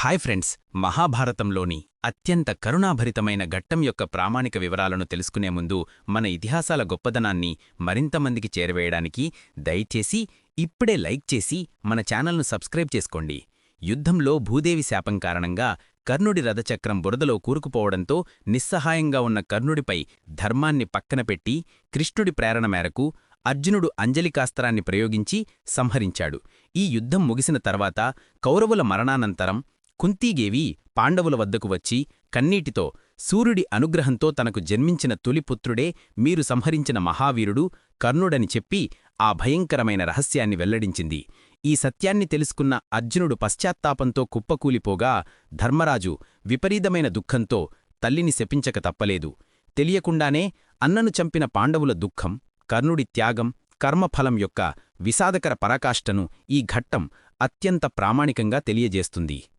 Hi friends మహాభారతంలోని అత్యంత కరుణాభరితమైన ఘట్టం యొక్క ప్రామాణిక వివరాలను తెలుసుకునే ముందు మన ఇతిహాసాల గొప్పదనాన్ని మరింతమందికి చేరవేయడానికి దయచేసి ఇప్పుడే లైక్ చేసి మన ఛానల్ను సబ్స్క్రైబ్ చేసుకోండి. యుద్ధంలో భూదేవి శాపం కారణంగా కర్ణుడి రథచక్రం బురదలో కూరుకుపోవడంతో నిస్సహాయంగా ఉన్న కర్ణుడిపై ధర్మాన్ని పక్కనపెట్టి కృష్ణుడి ప్రేరణ మేరకు అర్జునుడు అంజలికాస్త్రాన్ని ప్రయోగించి సంహరించాడు. ఈ యుద్ధం ముగిసిన తర్వాత కౌరవుల మరణానంతరం కుంతీగేవి పాండవుల వద్దకు వచ్చి కన్నీటితో సూర్యుడి అనుగ్రహంతో తనకు జన్మించిన తొలిపుత్రుడే మీరు సంహరించిన మహావీరుడు కర్ణుడని చెప్పి ఆ భయంకరమైన రహస్యాన్ని వెల్లడించింది. ఈ సత్యాన్ని తెలుసుకున్న అర్జునుడు పశ్చాత్తాపంతో కుప్పకూలిపోగా ధర్మరాజు విపరీతమైన దుఃఖంతో తల్లిని శపించక తప్పలేదు. తెలియకుండానే అన్నను చంపిన పాండవుల దుఃఖం కర్ణుడి త్యాగం కర్మఫలం యొక్క విషాదకర పరాకాష్ఠను ఈ ఘట్టం అత్యంత ప్రామాణికంగా తెలియజేస్తుంది.